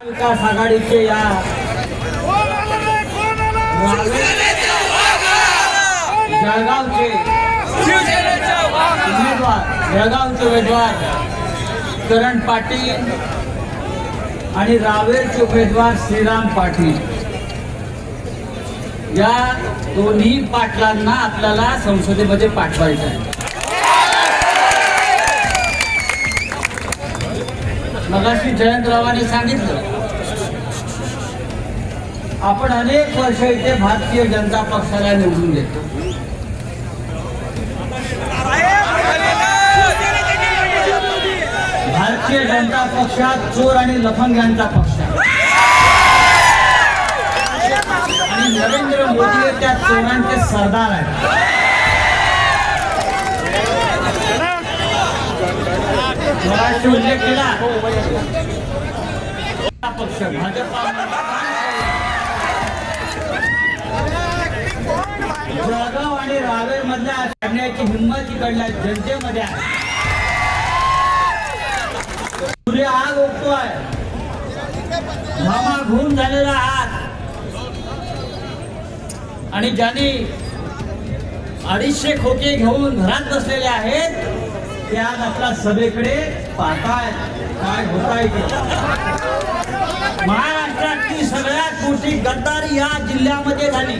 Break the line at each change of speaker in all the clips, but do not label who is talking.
विकास आघाडीचे या जळगावचे उमेदवार जळगावचे उमेदवार करण पाटील आणि रावेरचे उमेदवार श्रीराम पाटील. या दोन्ही पाटलांना आपल्याला संसदेमध्ये पाठवायचं आहे. मगाशी जयंतरावांनी सांगितलं आपण अनेक वर्ष इथे भारतीय जनता पक्षाला निवडून देतो. भारतीय जनता पक्षात चोर आणि लफंग्यांचा पक्ष आणि नरेंद्र मोदी हे त्या चोरांचे सरदार आहेत. मगाशी उल्लेख केला. पक्ष भाजपा जळगाव आणि रावेर मधल्या करण्याची हिंमत इकडल्या जनतेमध्ये आहे. सूर्य आग मामा घुम झालेला आग आणि ज्यांनी अडीचशे खोके घेऊन घरात बसलेले आहेत ते आज आपल्या सभेकडे पाहताय काय होत आहे ते. महाराष्ट्रातली सगळ्यात मोठी गद्दारी या जिल्ह्यामध्ये झाली.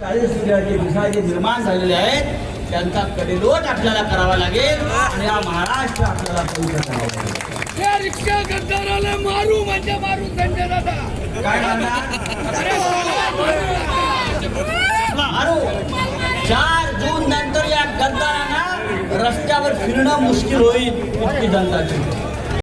चाळीस जिल्ह्याचे विसाजे निर्माण झालेले आहेत. त्यांचा कडेलोट आपल्याला करावा लागेल आणि हा महाराष्ट्र आपल्याला पवित्र करावा लागेल.
या रिक्षा गद्दाराला मारू म्हणजे मारू संजय दादा
काय म्हणणार रस्त्यावर फिरणं मुश्किल होईल इतकी जनताची.